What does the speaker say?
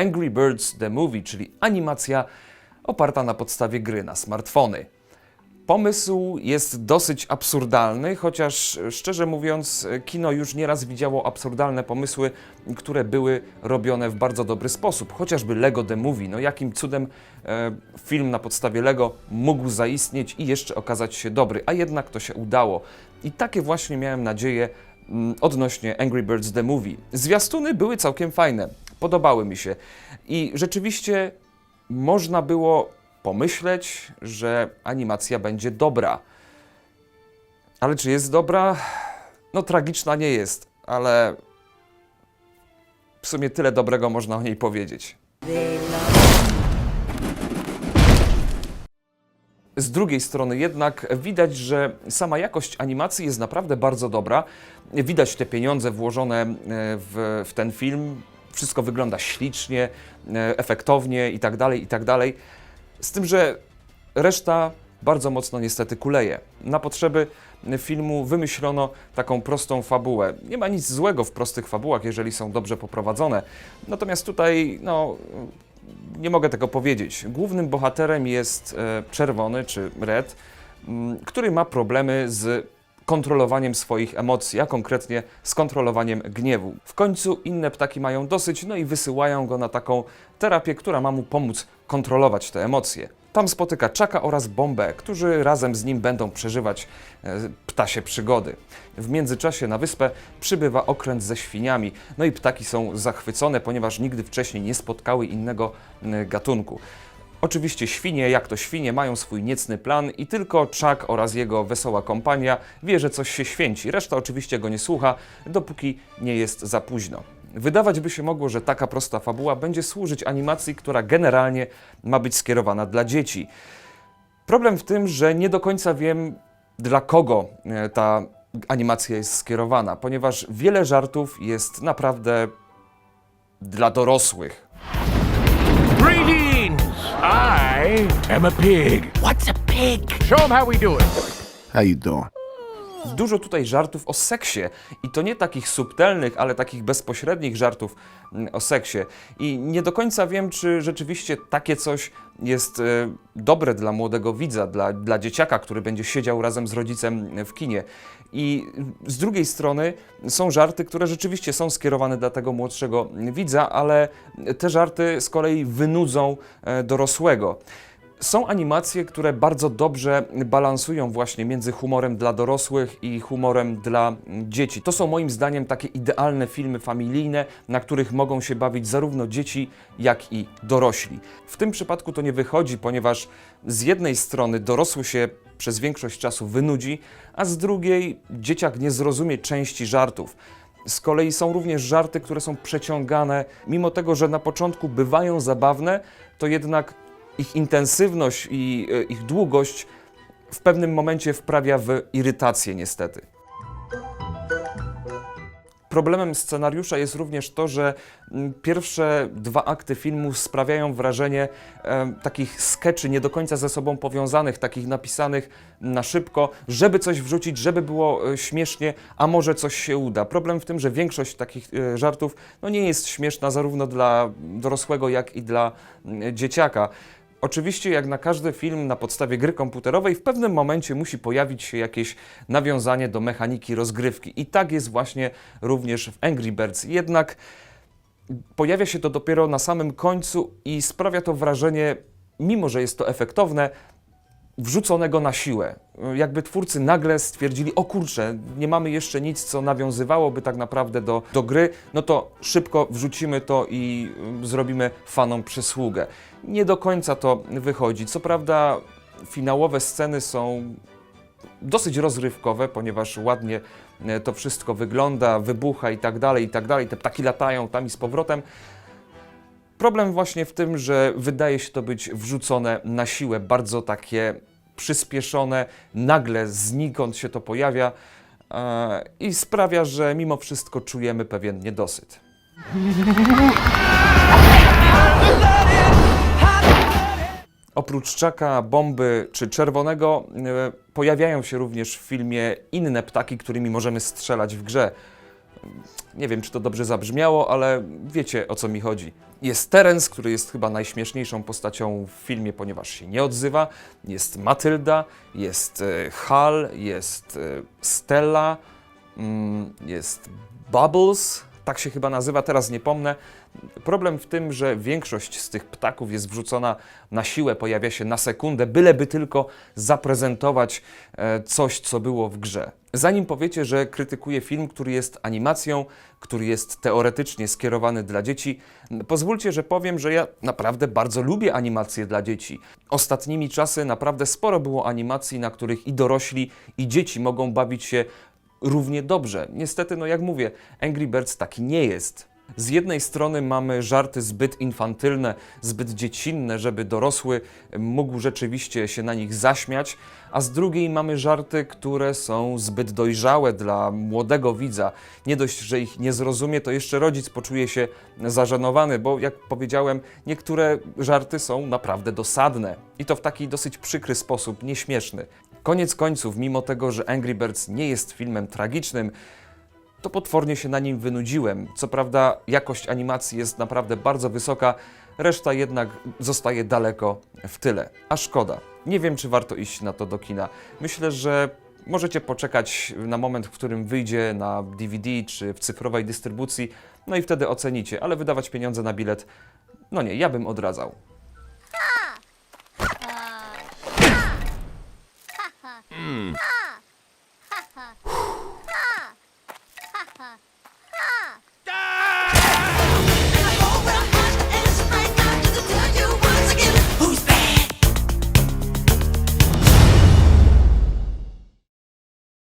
Angry Birds The Movie, czyli animacja oparta na podstawie gry na smartfony. Pomysł jest dosyć absurdalny, chociaż e, szczerze mówiąc, e, kino już nieraz widziało absurdalne pomysły, które były robione w bardzo dobry sposób. Chociażby Lego The Movie. No jakim cudem e, film na podstawie Lego mógł zaistnieć i jeszcze okazać się dobry, a jednak to się udało. I takie właśnie miałem nadzieję mm, odnośnie Angry Birds The Movie. Zwiastuny były całkiem fajne, podobały mi się i rzeczywiście można było pomyśleć, że animacja będzie dobra. Ale czy jest dobra? No tragiczna nie jest, ale w sumie tyle dobrego można o niej powiedzieć. Z drugiej strony jednak widać, że sama jakość animacji jest naprawdę bardzo dobra. Widać te pieniądze włożone e, w, w ten film. Wszystko wygląda ślicznie, e, efektownie i tak dalej, i tak dalej. Z tym, że reszta bardzo mocno niestety kuleje. Na potrzeby filmu wymyślono taką prostą fabułę. Nie ma nic złego w prostych fabułach, jeżeli są dobrze poprowadzone. Natomiast tutaj, no, nie mogę tego powiedzieć. Głównym bohaterem jest e, czerwony czy red, m, który ma problemy z kontrolowaniem swoich emocji, a konkretnie z kontrolowaniem gniewu. W końcu inne ptaki mają dosyć, no i wysyłają go na taką terapię, która ma mu pomóc kontrolować te emocje. Tam spotyka Czaka oraz Bombę, którzy razem z nim będą przeżywać e, ptasie przygody. W międzyczasie na wyspę przybywa okręt ze świniami, no i ptaki są zachwycone, ponieważ nigdy wcześniej nie spotkały innego gatunku. Oczywiście świnie, jak to świnie, mają swój niecny plan i tylko Chuck oraz jego wesoła kompania wie, że coś się święci. Reszta oczywiście go nie słucha, dopóki nie jest za późno. Wydawać by się mogło, że taka prosta fabuła będzie służyć animacji, która generalnie ma być skierowana dla dzieci. Problem w tym, że nie do końca wiem, dla kogo e, ta animacja jest skierowana, ponieważ wiele żartów jest naprawdę dla dorosłych. Greetings! I am a pig. What's a pig? Show them how we do it. How you doing? Dużo tutaj żartów o seksie i to nie takich subtelnych, ale takich bezpośrednich żartów mm, o seksie. I nie do końca wiem, czy rzeczywiście takie coś jest e, dobre dla młodego widza, dla, dla dzieciaka, który będzie siedział razem z rodzicem w kinie. I z drugiej strony są żarty, które rzeczywiście są skierowane dla tego młodszego widza, ale te żarty z kolei wynudzą e, dorosłego. Są animacje, które bardzo dobrze balansują właśnie między humorem dla dorosłych i humorem dla dzieci. To są moim zdaniem takie idealne filmy familijne, na których mogą się bawić zarówno dzieci, jak i dorośli. W tym przypadku to nie wychodzi, ponieważ z jednej strony dorosły się przez większość czasu wynudzi, a z drugiej dzieciak nie zrozumie części żartów. Z kolei są również żarty, które są przeciągane, mimo tego, że na początku bywają zabawne, to jednak ich intensywność i e, ich długość w pewnym momencie wprawia w irytację, niestety. Problemem scenariusza jest również to, że mm, pierwsze dwa akty filmu sprawiają wrażenie e, takich skeczy nie do końca ze sobą powiązanych, takich napisanych na szybko, żeby coś wrzucić, żeby było e, śmiesznie, a może coś się uda. Problem w tym, że większość takich e, żartów no, nie jest śmieszna zarówno dla dorosłego, jak i dla mm, dzieciaka. Oczywiście, jak na każdy film na podstawie gry komputerowej, w pewnym momencie musi pojawić się jakieś nawiązanie do mechaniki rozgrywki. I tak jest właśnie również w Angry Birds. Jednak pojawia się to dopiero na samym końcu i sprawia to wrażenie, mimo że jest to efektowne, wrzuconego na siłę. Jakby twórcy nagle stwierdzili, o kurczę, nie mamy jeszcze nic, co nawiązywałoby tak naprawdę do, do gry, no to szybko wrzucimy to i y, zrobimy fanom przysługę. Nie do końca to wychodzi. Co prawda finałowe sceny są dosyć rozrywkowe, ponieważ ładnie e, to wszystko wygląda, wybucha i tak dalej, i tak dalej. Te ptaki latają tam i z powrotem. Problem właśnie w tym, że wydaje się to być wrzucone na siłę, bardzo takie przyspieszone, nagle znikąd się to pojawia e, i sprawia, że mimo wszystko czujemy pewien niedosyt. Oprócz czaka, bomby czy czerwonego e, pojawiają się również w filmie inne ptaki, którymi możemy strzelać w grze. Nie wiem, czy to dobrze zabrzmiało, ale wiecie o co mi chodzi. Jest Terence, który jest chyba najśmieszniejszą postacią w filmie, ponieważ się nie odzywa. Jest Matylda, jest e, Hal, jest e, Stella, mm, jest Bubbles, tak się chyba nazywa, teraz nie pomnę. Problem w tym, że większość z tych ptaków jest wrzucona na siłę, pojawia się na sekundę, byleby tylko zaprezentować e, coś, co było w grze. Zanim powiecie, że krytykuję film, który jest animacją, który jest teoretycznie skierowany dla dzieci, pozwólcie, że powiem, że ja naprawdę bardzo lubię animacje dla dzieci. Ostatnimi czasy naprawdę sporo było animacji, na których i dorośli, i dzieci mogą bawić się równie dobrze. Niestety, no jak mówię, Angry Birds taki nie jest. Z jednej strony mamy żarty zbyt infantylne, zbyt dziecinne, żeby dorosły mógł rzeczywiście się na nich zaśmiać, a z drugiej mamy żarty, które są zbyt dojrzałe dla młodego widza. Nie dość, że ich nie zrozumie, to jeszcze rodzic poczuje się zażenowany, bo jak powiedziałem, niektóre żarty są naprawdę dosadne i to w taki dosyć przykry sposób, nieśmieszny. Koniec końców, mimo tego, że Angry Birds nie jest filmem tragicznym, to potwornie się na nim wynudziłem. Co prawda, jakość animacji jest naprawdę bardzo wysoka, reszta jednak zostaje daleko w tyle. A szkoda. Nie wiem, czy warto iść na to do kina. Myślę, że możecie poczekać na moment, w którym wyjdzie na DVD czy w cyfrowej dystrybucji, no i wtedy ocenicie, ale wydawać pieniądze na bilet, no nie, ja bym odradzał. Hmm.